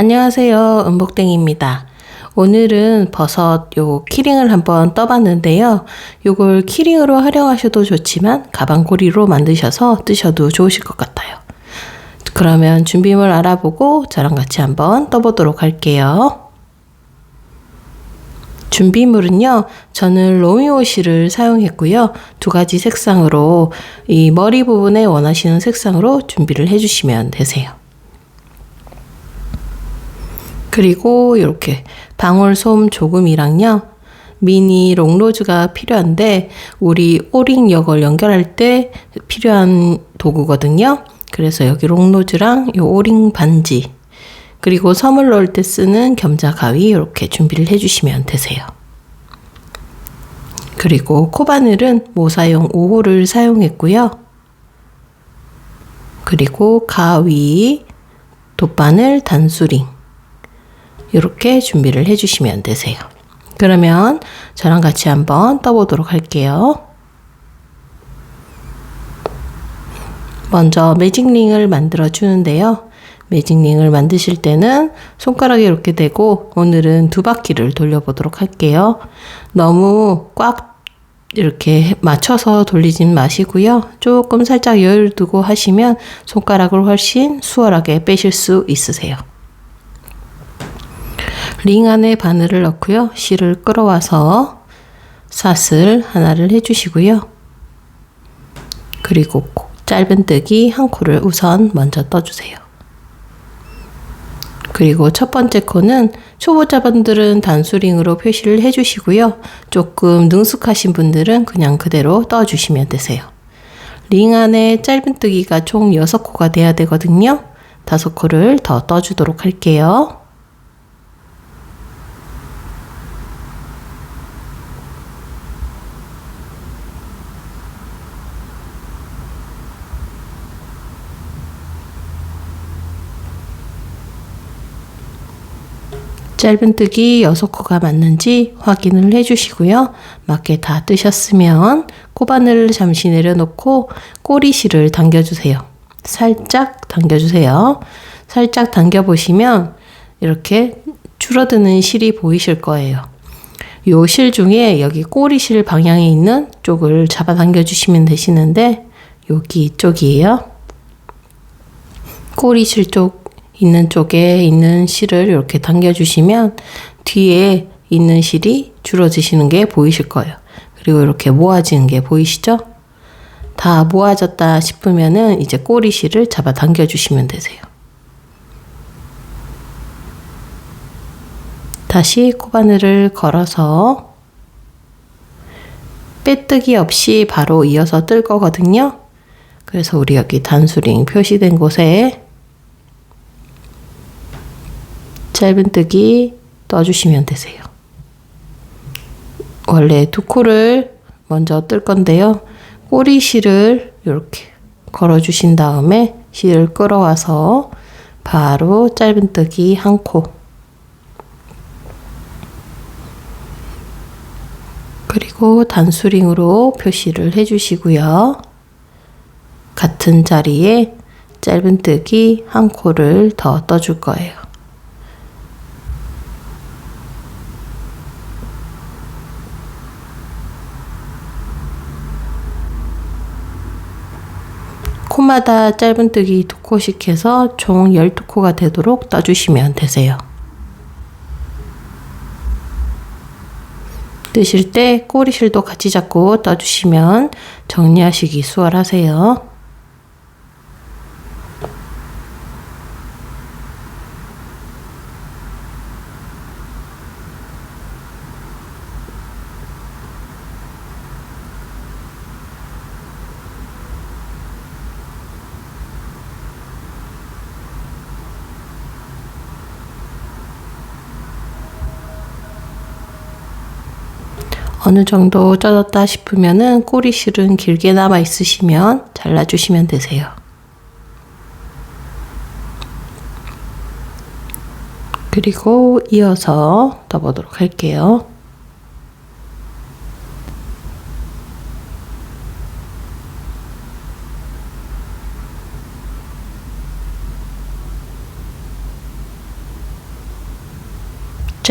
안녕하세요. 은복땡입니다. 오늘은 버섯 요 키링을 한번 떠봤는데요. 요걸 키링으로 활용하셔도 좋지만 가방고리로 만드셔서 뜨셔도 좋으실 것 같아요. 그러면 준비물 알아보고 저랑 같이 한번 떠보도록 할게요. 준비물은요, 저는 로미오실을 사용했고요. 두 가지 색상으로 이 머리 부분에 원하시는 색상으로 준비를 해주시면 되세요. 그리고 이렇게 방울솜 조금이랑요. 미니 롱로즈가 필요한데 우리 오링 역을 연결할 때 필요한 도구거든요. 그래서 여기 롱로즈랑 이 오링 반지 그리고 섬을 넣을 때 쓰는 겸자 가위 이렇게 준비를 해주시면 되세요. 그리고 코바늘은 모사용 5호를 사용했고요. 그리고 가위, 돗바늘, 단수링 이렇게 준비를 해주시면 되세요. 그러면 저랑 같이 한번 떠보도록 할게요. 먼저 매직링을 만들어 주는데요. 매직링을 만드실 때는 손가락이 이렇게 되고 오늘은 두 바퀴를 돌려보도록 할게요. 너무 꽉 이렇게 맞춰서 돌리진 마시고요. 조금 살짝 여유를 두고 하시면 손가락을 훨씬 수월하게 빼실 수 있으세요. 링 안에 바늘을 넣고요. 실을 끌어와서 사슬 하나를 해주시고요. 그리고 짧은뜨기 한 코를 우선 먼저 떠주세요. 그리고 첫 번째 코는 초보자분들은 단수링으로 표시를 해주시고요. 조금 능숙하신 분들은 그냥 그대로 떠주시면 되세요. 링 안에 짧은뜨기가 총 6코가 돼야 되거든요. 5코를 더 떠주도록 할게요. 짧은뜨기 6코가 맞는지 확인을 해주시고요. 맞게 다 뜨셨으면 코바늘을 잠시 내려놓고 꼬리실을 당겨주세요. 살짝 당겨주세요. 살짝 당겨보시면 이렇게 줄어드는 실이 보이실 거예요. 요 실 중에 여기 꼬리실 방향에 있는 쪽을 잡아 당겨 주시면 되시는데 여기 이쪽이에요. 꼬리실 쪽 있는 쪽에 있는 실을 이렇게 당겨주시면 뒤에 있는 실이 줄어지시는 게 보이실 거예요. 그리고 이렇게 모아지는 게 보이시죠? 다 모아졌다 싶으면은 이제 꼬리 실을 잡아 당겨주시면 되세요. 다시 코바늘을 걸어서 빼뜨기 없이 바로 이어서 뜰 거거든요. 그래서 우리 여기 단수링 표시된 곳에 짧은뜨기 떠주시면 되세요. 원래 두 코를 먼저 뜰 건데요. 꼬리 실을 이렇게 걸어주신 다음에 실을 끌어와서 바로 짧은뜨기 한 코. 그리고 단수링으로 표시를 해주시고요. 같은 자리에 짧은뜨기 한 코를 더 떠줄 거예요. 코마다 짧은뜨기 두 코씩 해서 총 12코가 되도록 떠주시면 되세요. 뜨실 때 꼬리실도 같이 잡고 떠주시면 정리하시기 수월하세요. 어느 정도 쪄졌다 싶으면은 꼬리 실은 길게 남아 있으시면 잘라주시면 되세요. 그리고 이어서 떠보도록 할게요.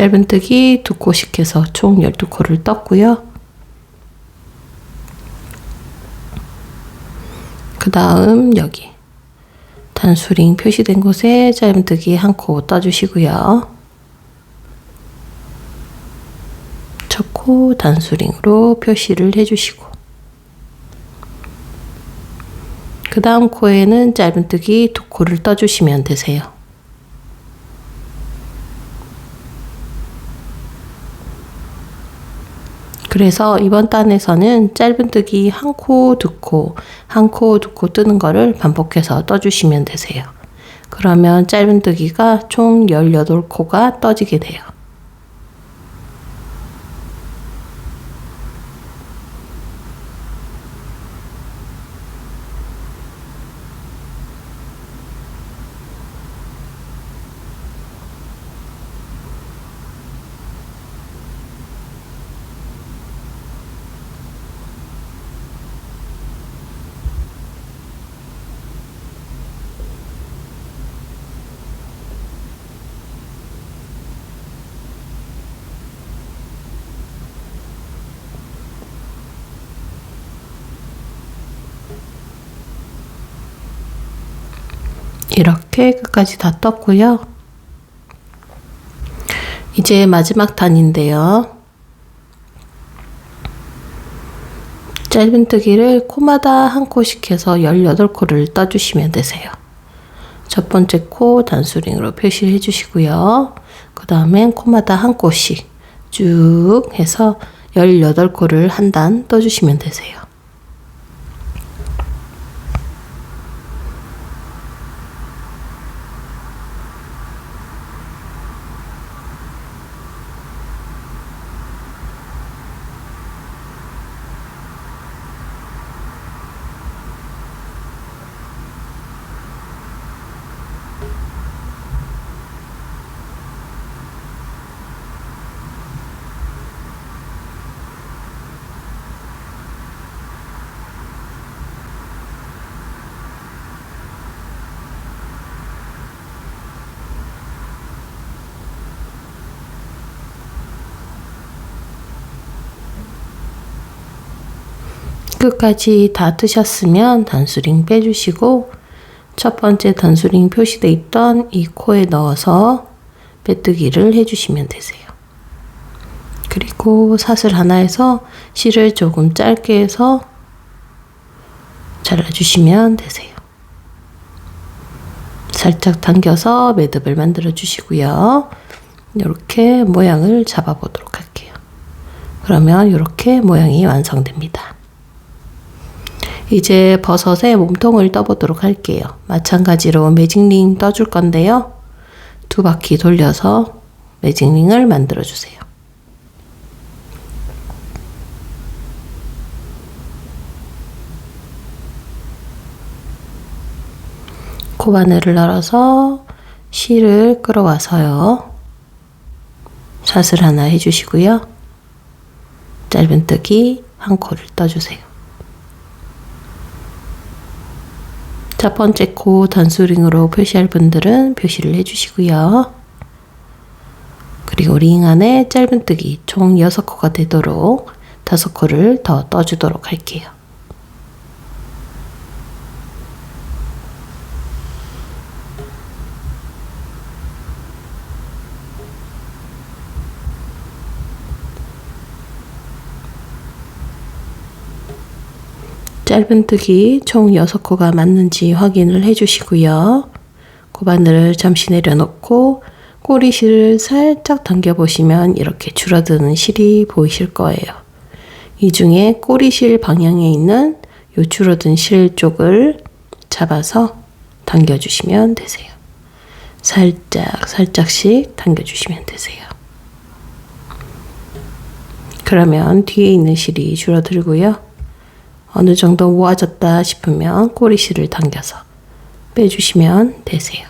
짧은뜨기 두 코씩 해서 총 12코를 떴고요. 그 다음 여기 단수링 표시된 곳에 짧은뜨기 한 코 떠주시고요. 첫 코 단수링으로 표시를 해주시고 그 다음 코에는 짧은뜨기 두 코를 떠주시면 되세요. 그래서 이번 단에서는 짧은뜨기 한 코, 두 코, 한 코, 두 코 뜨는 거를 반복해서 떠주시면 되세요. 그러면 짧은뜨기가 총 18코가 떠지게 돼요. 이렇게 끝까지 다 떴고요. 이제 마지막 단인데요. 짧은뜨기를 코마다 한 코씩 해서 18코를 떠주시면 되세요. 첫 번째 코 단수링으로 표시를 해주시고요. 그 다음엔 코마다 한 코씩 쭉 해서 18코를 한 단 떠주시면 되세요. 끝까지 다 뜨셨으면 단수링 빼주시고 첫 번째 단수링 표시돼 있던 이 코에 넣어서 빼뜨기를 해주시면 되세요. 그리고 사슬 하나에서 실을 조금 짧게 해서 잘라주시면 되세요. 살짝 당겨서 매듭을 만들어 주시고요. 이렇게 모양을 잡아보도록 할게요. 그러면 이렇게 모양이 완성됩니다. 이제 버섯에 몸통을 떠보도록 할게요. 마찬가지로 매직링 떠줄 건데요. 두 바퀴 돌려서 매직링을 만들어 주세요. 코바늘을 널어서 실을 끌어와서요. 샷을 하나 해주시고요. 짧은뜨기 한 코를 떠주세요. 첫 번째 코 단수링으로 표시할 분들은 표시를 해주시고요. 그리고 링 안에 짧은뜨기 총 6코가 되도록 5코를 더 떠주도록 할게요. 짧은뜨기 총 6코가 맞는지 확인을 해주시고요. 고바늘을 잠시 내려놓고 꼬리 실을 살짝 당겨보시면 이렇게 줄어드는 실이 보이실 거예요. 이 중에 꼬리 실 방향에 있는 요 줄어든 실 쪽을 잡아서 당겨주시면 되세요. 살짝 살짝씩 당겨주시면 되세요. 그러면 뒤에 있는 실이 줄어들고요. 어느 정도 모아졌다 싶으면 꼬리실을 당겨서 빼주시면 되세요.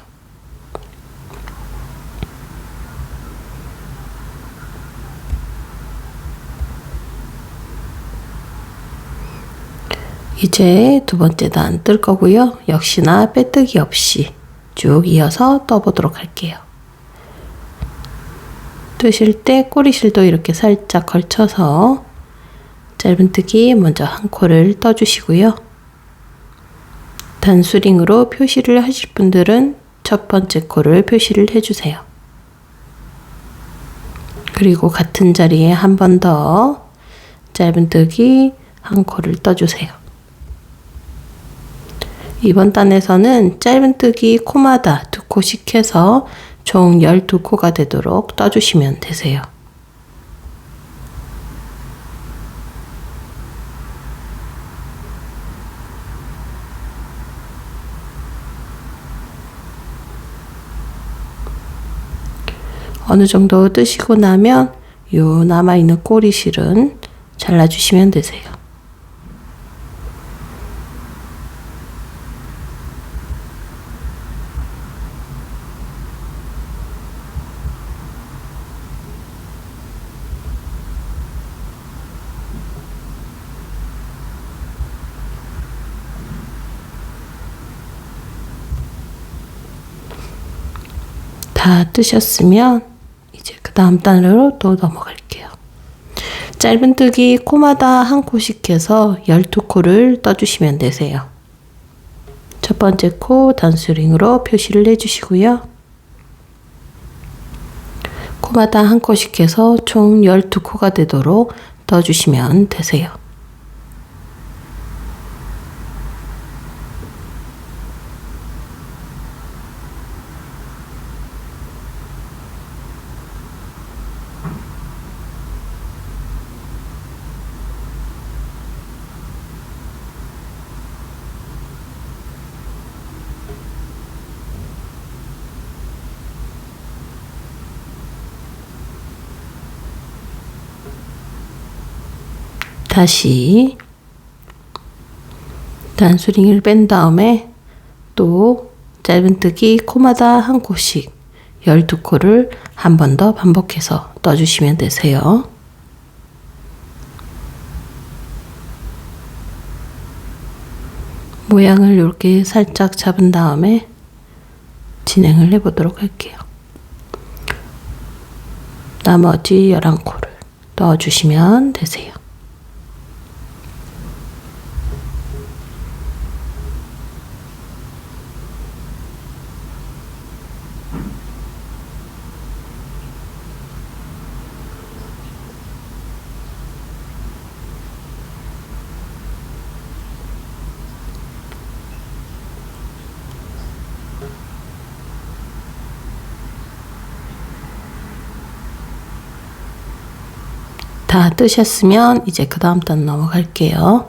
이제 두 번째 단 뜰 거고요. 역시나 빼뜨기 없이 쭉 이어서 떠보도록 할게요. 뜨실 때 꼬리실도 이렇게 살짝 걸쳐서 짧은뜨기 먼저 한 코를 떠주시고요. 단수링으로 표시를 하실 분들은 첫 번째 코를 표시를 해주세요. 그리고 같은 자리에 한 번 더 짧은뜨기 한 코를 떠주세요. 이번 단에서는 짧은뜨기 코마다 두 코씩 해서 총 12코가 되도록 떠주시면 되세요. 어느 정도 뜨시고 나면 요 남아있는 꼬리 실은 잘라주시면 되세요. 다 뜨셨으면 다음 단으로 또 넘어갈게요. 짧은뜨기 코마다 한 코씩 해서 12코를 떠주시면 되세요. 첫 번째 코 단수링으로 표시를 해주시고요. 코마다 한 코씩 해서 총 12코가 되도록 떠주시면 되세요. 다시 단수링을 뺀 다음에 또 짧은뜨기 코마다 한 코씩 12코를 한 번 더 반복해서 떠주시면 되세요. 모양을 이렇게 살짝 잡은 다음에 진행을 해보도록 할게요. 나머지 11코를 넣어주시면 되세요. 다 뜨셨으면 이제 그 다음 단 넘어갈게요.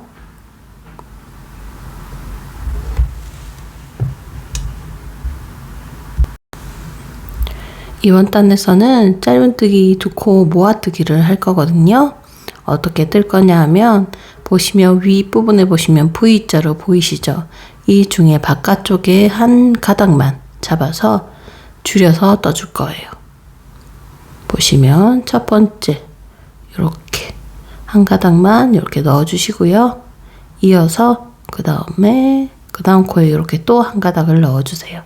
이번 단에서는 짧은뜨기 두 코 모아뜨기를 할 거거든요. 어떻게 뜰 거냐 하면 보시면 윗부분에 보시면 V자로 보이시죠? 이 중에 바깥쪽에 한 가닥만 잡아서 줄여서 떠줄 거예요. 보시면 첫 번째 이렇게 한 가닥만 이렇게 넣어 주시고요. 이어서 그 다음에 그 다음 코에 이렇게 또 한 가닥을 넣어 주세요.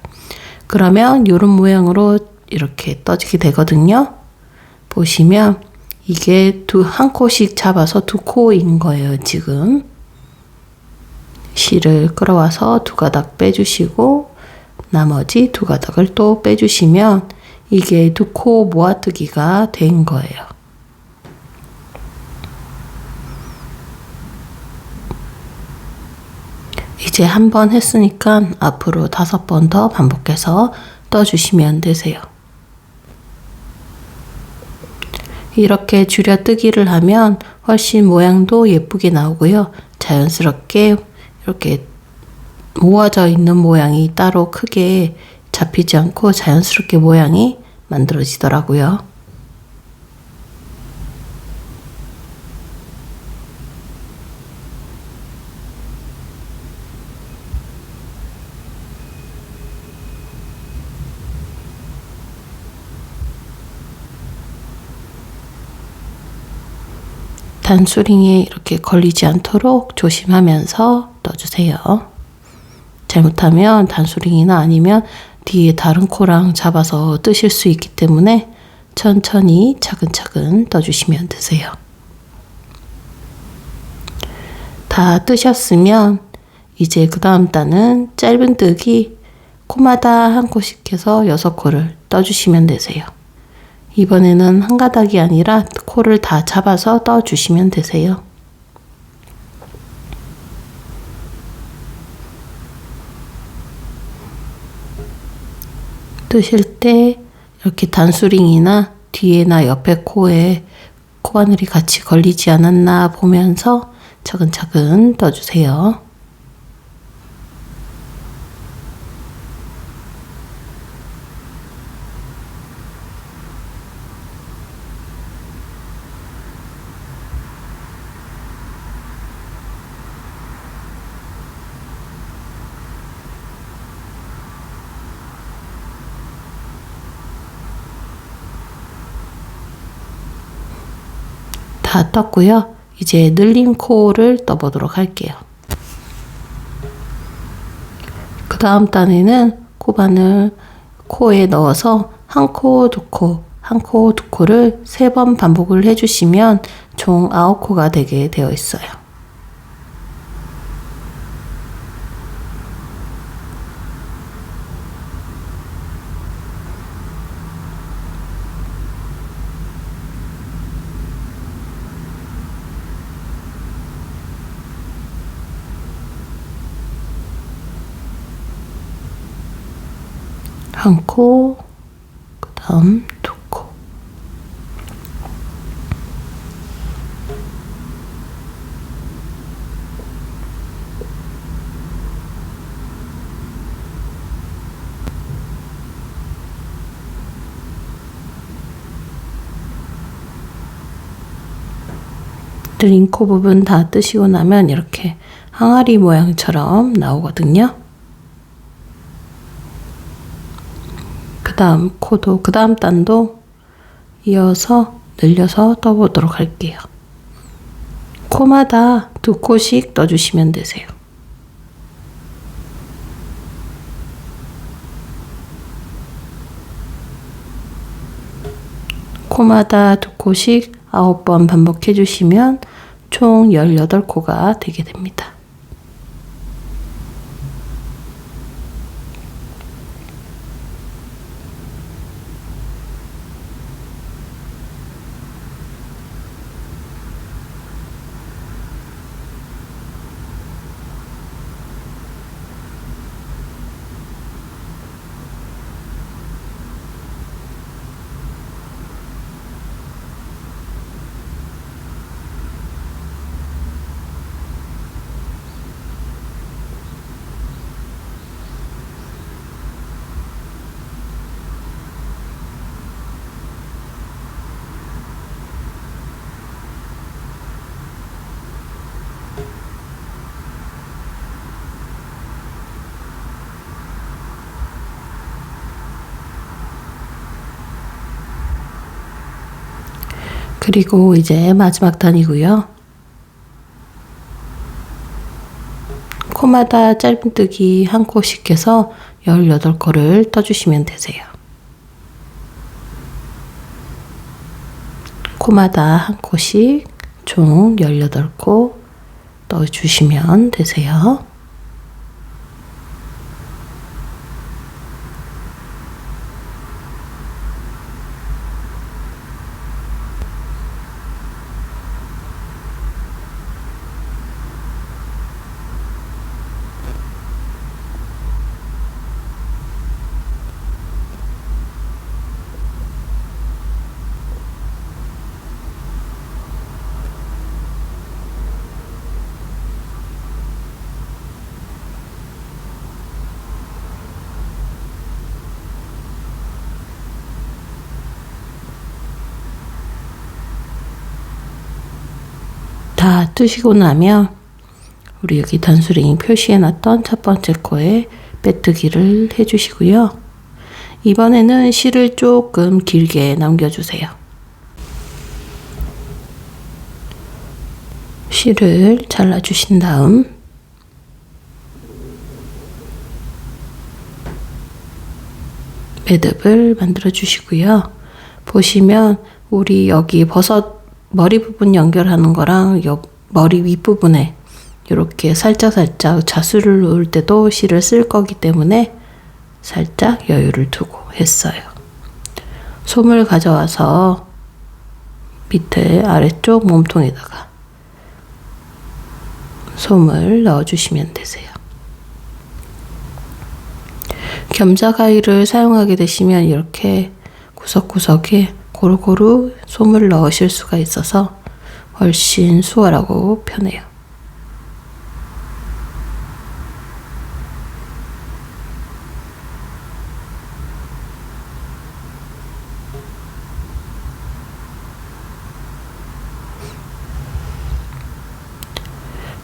그러면 이런 모양으로 이렇게 떠지게 되거든요. 보시면 이게 두 한 코씩 잡아서 두 코인 거예요, 지금. 실을 끌어와서 두 가닥 빼주시고 나머지 두 가닥을 또 빼주시면 이게 두 코 모아뜨기가 된 거예요. 이제 한 번 했으니까 앞으로 다섯 번 더 반복해서 떠주시면 되세요. 이렇게 줄여뜨기를 하면 훨씬 모양도 예쁘게 나오고요. 자연스럽게 이렇게 모아져 있는 모양이 따로 크게 잡히지 않고 자연스럽게 모양이 만들어지더라고요. 단수링에 이렇게 걸리지 않도록 조심하면서 넣어주세요. 잘못하면 단수링이나 아니면 뒤에 다른 코랑 잡아서 뜨실 수 있기 때문에 천천히 차근차근 떠주시면 되세요. 다 뜨셨으면 이제 그 다음 단은 짧은 뜨기 코마다 한 코씩 해서 여섯 코를 떠주시면 되세요. 이번에는 한 가닥이 아니라 코를 다 잡아서 떠주시면 되세요. 뜨실 때 이렇게 단수링이나 뒤에나 옆에 코에 코바늘이 같이 걸리지 않았나 보면서 차근차근 떠주세요. 다 떴고요. 이제 늘린 코를 떠보도록 할게요. 그 다음 단에는 코바늘 코에 넣어서 한 코, 두 코, 한 코, 두 코를 세 번 반복을 해주시면 총 아홉 코가 되게 되어 있어요. 한 코, 그 다음 두 코. 늘린 코 부분 다 뜨시고 나면 이렇게 항아리 모양처럼 나오거든요. 그 다음 코도 그 다음 단도 이어서 늘려서 떠보도록 할게요. 코마다 두 코씩 떠주시면 되세요. 코마다 두 코씩 아홉 번 반복해 주시면 총 18코가 되게 됩니다. 그리고 이제 마지막 단이고요. 코마다 짧은뜨기 한 코씩 해서 18코를 떠주시면 되세요. 코마다 한 코씩 총 18코 떠주시면 되세요. 다 뜨시고 나면 우리 여기 단수링 표시해놨던 첫 번째 코에 빼뜨기를 해주시고요. 이번에는 실을 조금 길게 남겨주세요. 실을 잘라주신 다음 매듭을 만들어 주시고요. 보시면 우리 여기 버섯 머리 부분 연결하는 거랑 여, 머리 윗부분에 이렇게 살짝 살짝 자수를 놓을 때도 실을 쓸 거기 때문에 살짝 여유를 두고 했어요. 솜을 가져와서 밑에 아래쪽 몸통에다가 솜을 넣어주시면 되세요. 겸사 가위를 사용하게 되시면 이렇게 구석구석에 고루고루 솜을 넣으실 수가 있어서 훨씬 수월하고 편해요.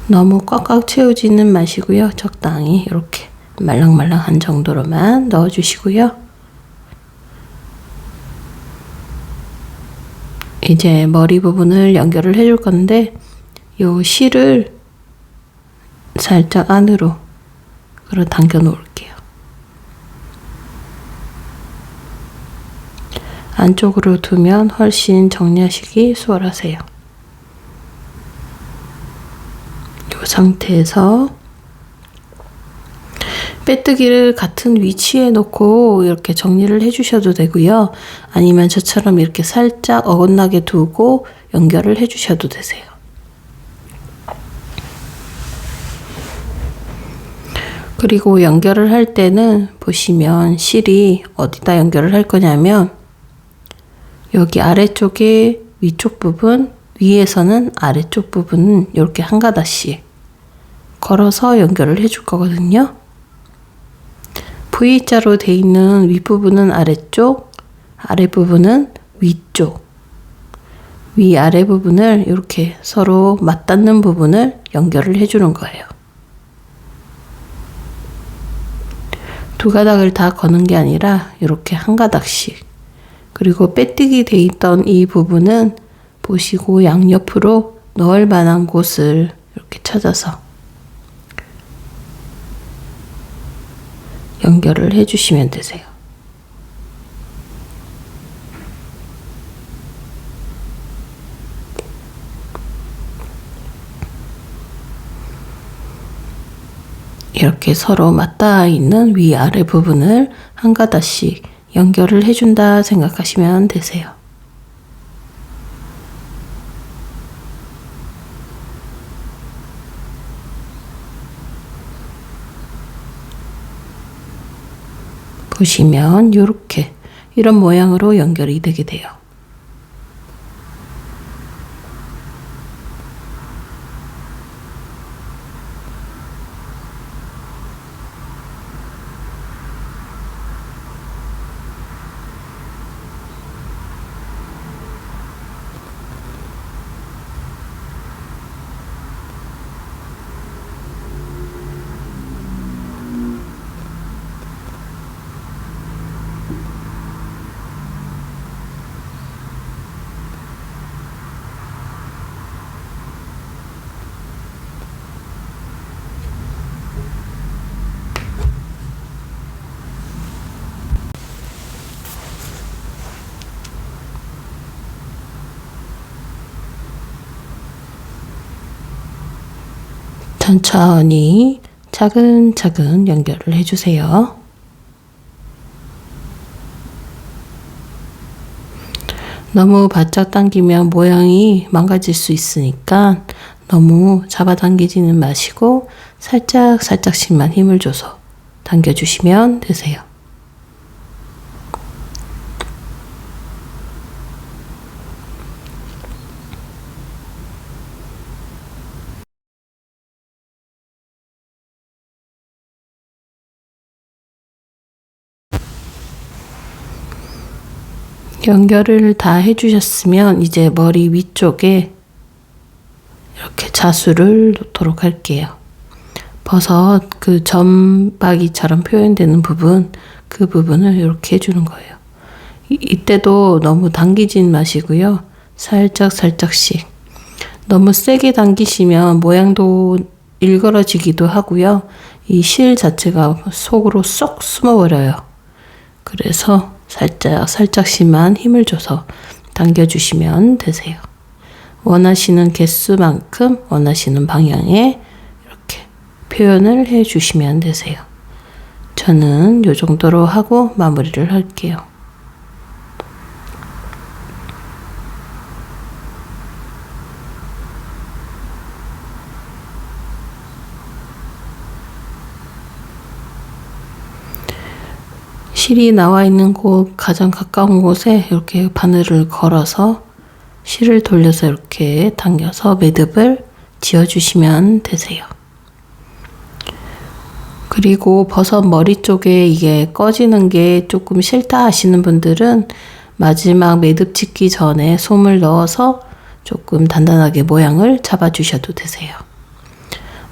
너무 꽉꽉 채우지는 마시고요. 적당히 이렇게 말랑말랑한 정도로만 넣어주시고요. 이제 머리 부분을 연결을 해줄 건데 요 실을 살짝 안으로 끌어 당겨 놓을게요. 안쪽으로 두면 훨씬 정리하시기 수월하세요. 이 상태에서 빼뜨기를 같은 위치에 놓고 이렇게 정리를 해주셔도 되고요. 아니면 저처럼 이렇게 살짝 어긋나게 두고 연결을 해주셔도 되세요. 그리고 연결을 할 때는 보시면 실이 어디다 연결을 할 거냐면 여기 아래쪽에 위쪽 부분, 위에서는 아래쪽 부분은 이렇게 한 가닥씩 걸어서 연결을 해줄 거거든요. V자로 돼 있는 윗부분은 아래쪽, 아랫부분은 위쪽. 위 아래 부분을 이렇게 서로 맞닿는 부분을 연결을 해주는 거예요. 두 가닥을 다 거는 게 아니라 이렇게 한 가닥씩. 그리고 빼뜨기 돼 있던 이 부분은 보시고 양옆으로 넣을 만한 곳을 이렇게 찾아서 연결을 해주시면 되세요. 이렇게 서로 맞닿아 있는 위아래 부분을 한 가닥씩 연결을 해준다 생각하시면 되세요. 보시면 이렇게 이런 모양으로 연결이 되게 돼요. 천천히 차근차근 연결을 해주세요. 너무 바짝 당기면 모양이 망가질 수 있으니까 너무 잡아당기지는 마시고 살짝 살짝씩만 힘을 줘서 당겨주시면 되세요. 연결을 다 해주셨으면 이제 머리 위쪽에 이렇게 자수를 놓도록 할게요. 버섯 그 점박이처럼 표현되는 부분 그 부분을 이렇게 해주는 거예요. 이, 이때도 너무 당기진 마시고요. 살짝 살짝씩 너무 세게 당기시면 모양도 일그러지기도 하고요. 이 실 자체가 속으로 쏙 숨어버려요. 그래서 살짝 살짝씩만 힘을 줘서 당겨주시면 되세요. 원하시는 개수만큼 원하시는 방향에 이렇게 표현을 해 주시면 되세요. 저는 이 정도로 하고 마무리를 할게요. 실이 나와 있는 곳 가장 가까운 곳에 이렇게 바늘을 걸어서 실을 돌려서 이렇게 당겨서 매듭을 지어주시면 되세요. 그리고 버섯 머리 쪽에 이게 꺼지는 게 조금 싫다 하시는 분들은 마지막 매듭 짓기 전에 솜을 넣어서 조금 단단하게 모양을 잡아주셔도 되세요.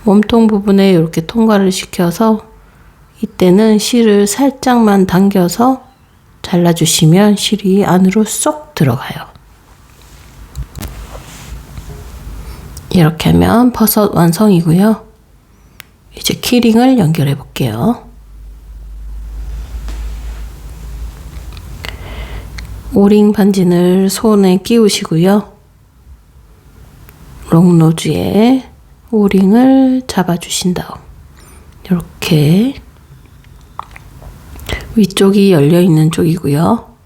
몸통 부분에 이렇게 통과를 시켜서 이때는 실을 살짝만 당겨서 잘라주시면 실이 안으로 쏙 들어가요. 이렇게 하면 버섯 완성이고요. 이제 키링을 연결해 볼게요. 오링 반진을 손에 끼우시고요. 롱노즈에 오링을 잡아주신 다음 이렇게 위쪽이 열려 있는 쪽이고요.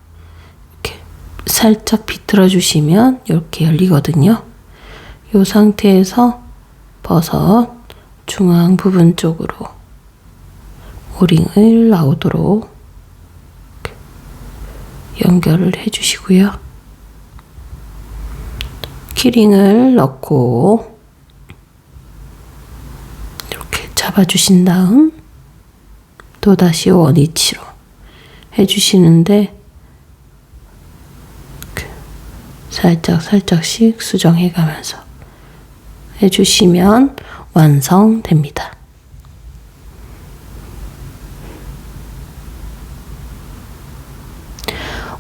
이렇게 살짝 비틀어 주시면 이렇게 열리거든요. 이 상태에서 버섯 중앙 부분 쪽으로 오링을 나오도록 연결을 해 주시고요. 키링을 넣고 이렇게 잡아 주신 다음 또다시 원위치로 해주시는데 살짝 살짝씩 수정해 가면서 해주시면 완성됩니다.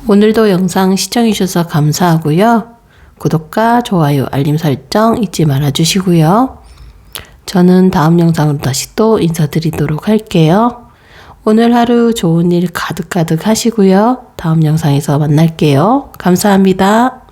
오늘도 영상 시청해주셔서 감사하고요. 구독과 좋아요, 알림 설정 잊지 말아 주시고요. 저는 다음 영상으로 다시 또 인사드리도록 할게요. 오늘 하루 좋은 일 가득가득 하시고요. 다음 영상에서 만날게요. 감사합니다.